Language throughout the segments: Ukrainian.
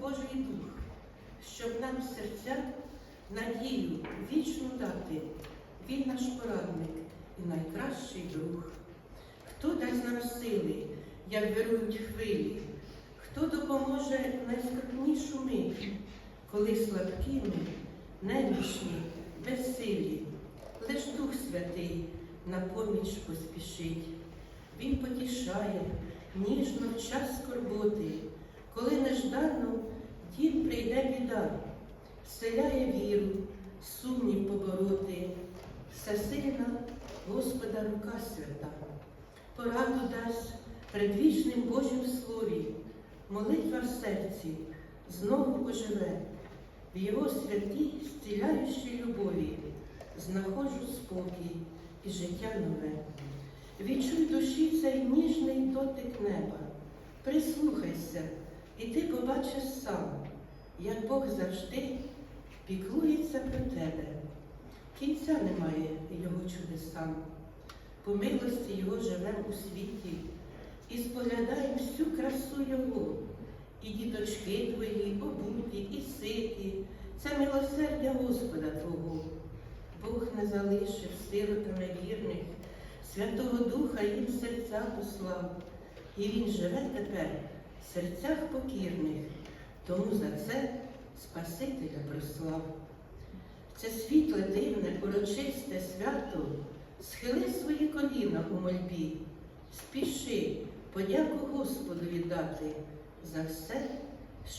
Божий Дух, щоб нам серця надію вічну дати. Він наш порадник і найкращий друг. Хто дасть нам сили, як вирують хвилі, хто допоможе найскрутнішу мить, коли слабкими, немічні, безсилі, лиш Дух Святий на поміч поспішить. Він потішає ніжно в час скорботи, коли неждано в дім прийде біда, вселяє віру, сумнів побороти, всесильна Господа рука свята, пораду дасть предвічним Божим слові, молитва в серці знову оживе, в Його святій зціляючій любові знаходжу спокій і життя нове. Відчуй душі цей ніжний дотик неба, прислухайся, і ти побачиш сам, як Бог завжди піклується про тебе. Кінця немає його чудесам. По милості його живем у світі і споглядаємо всю красу Його. І діточки твої, обуті, і ситі, це милосердя Господа Твого. Бог не залишив сиротами вірних, Святого Духа їм серця послав, і Він живе тепер серцях покірних, тому за це Спасителя прослав. Це світле, дивне, урочисте свято, схили свої коліна у мольбі, спіши подяку Господу віддати за все,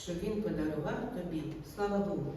що Він подарував тобі. Слава Богу!